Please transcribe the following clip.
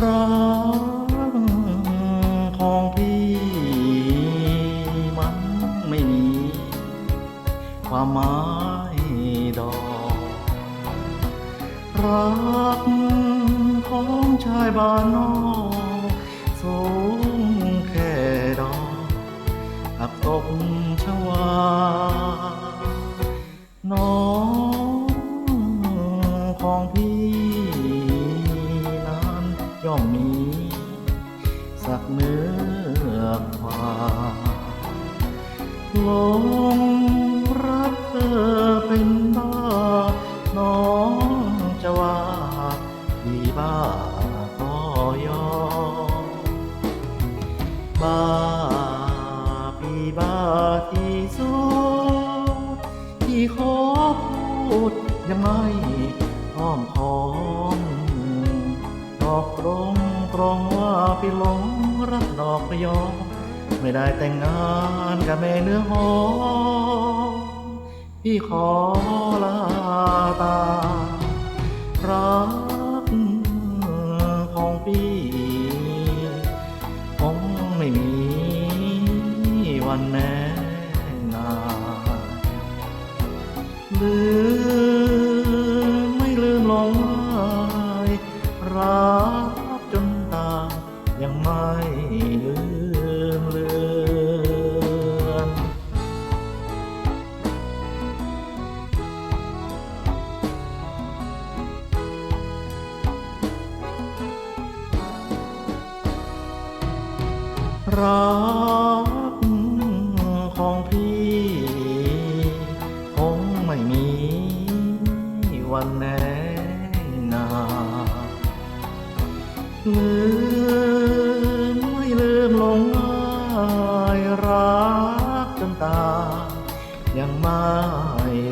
รักของพี่มันไม่มี ความหมายดอกรักของชายบ้านนอกสู ย่อมมี สักเนื้อความหลงรักเธอเป็นบ้า น้องจะว่าพี่บ้าก็ยอมบ้าพี่บ้าที่สุดที่ขอพูดยังไม่อ้อมค้อม ตอกตรงตรงว่าพี่หลงรักดอกพยอมไม่ได้แต่งงานกับแม่เนื้อหอมพี่ขอลาตา รักของพี่คงไม่มีวันแน่ ยังไม่ลืมเลือนรักของพี่คงไม่มีวันแน่นานลื ยังไม่